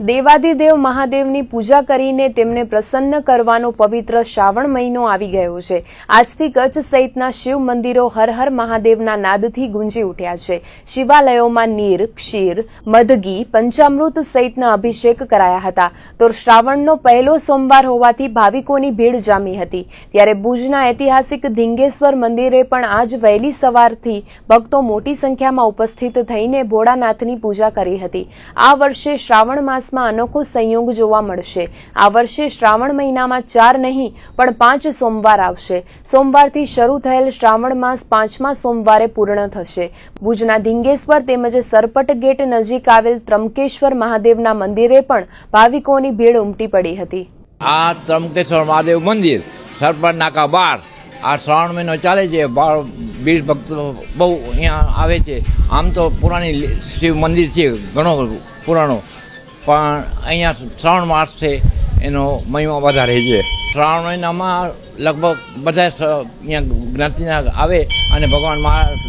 દેવાદિદેવ મહાદેવની પૂજા કરીને તેમને પ્રસન્ન કરવાનો પવિત્ર શ્રાવણ મહિનો આવી ગયો છે. આજથી કચ્છ સહિતના શિવ મંદિરો હર હર મહાદેવના નાદથી ગુંજી ઉઠ્યા છે. શિવાલયોમાં નીર, ક્ષીર, મધગી, પંચામૃત સહિતના અભિષેક કરાયા હતા. તો શ્રાવણનો પહેલો સોમવાર હોવાથી ભાવિકોની ભીડ જામી હતી. ત્યારે ભુજના ઐતિહાસિક ધીંગેશ્વર મંદિરે પણ આજ વહેલી સવારથી ભક્તો મોટી સંખ્યામાં ઉપસ્થિત થઈને ભોળાનાથની પૂજા કરી હતી. આ વર્ષે શ્રાવણ માસમાં અનોખો સંયોગ જોવા મળશે. આ વર્ષે શ્રાવણ મહિનામાં ચાર નહીં, પણ પાંચ સોમવાર આવશે. સોમવારથી શરૂ થયેલ શ્રાવણ માસ પાંચમા સોમવારે પૂર્ણ થશે. ભુજના ધીંગેશ્વર તેમજ સરપટ ગેટ નજીક આવેલ ત્રંકેશ્વર મહાદેવના મંદિરે પણ ભાવિકોની ભીડ ઉમટી પડી હતી. આ ત્રમકેશ્વર મહાદેવ મંદિર સરપટ નાકા બાર. આ શ્રાવણ મહિનો ચાલે છે. બાળ, બીજ ભક્તો બહુ અહીંયા આવે છે. આમ તો પુરાણી શિવ મંદિર છે, ઘણો પુરાણો. પણ અહીંયા શ્રાવણ માસ છે, એનો મહિમા વધારે છે. શ્રાવણ મહિનામાં લગભગ બધા અહીંયા જ્ઞાતિના આવે અને ભગવાન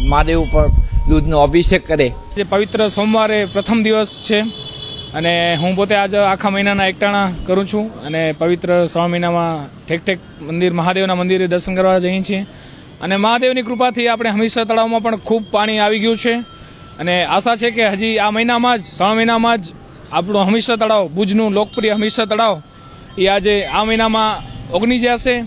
મહાદેવ ઉપર દૂધનો અભિષેક કરે. જે પવિત્ર સોમવારે પ્રથમ દિવસ છે અને હું પોતે આજ આખા મહિનાના એકટાણા કરું છું અને પવિત્ર શ્રાવણ મહિનામાં ઠેક ઠેક મંદિર, મહાદેવના મંદિરે દર્શન કરવા જઈએ છીએ. અને મહાદેવની કૃપાથી આપણે હમીરસર તળાવમાં પણ ખૂબ પાણી આવી ગયું છે. અને આશા છે કે હજી આ મહિનામાં જ, શ્રાવણ મહિનામાં જ આપણું હમીસર તળાવ ભુજનું લોકપ્રિય હમીસર તળાવ એ આજે આ મહિનામાં ઓગની જશે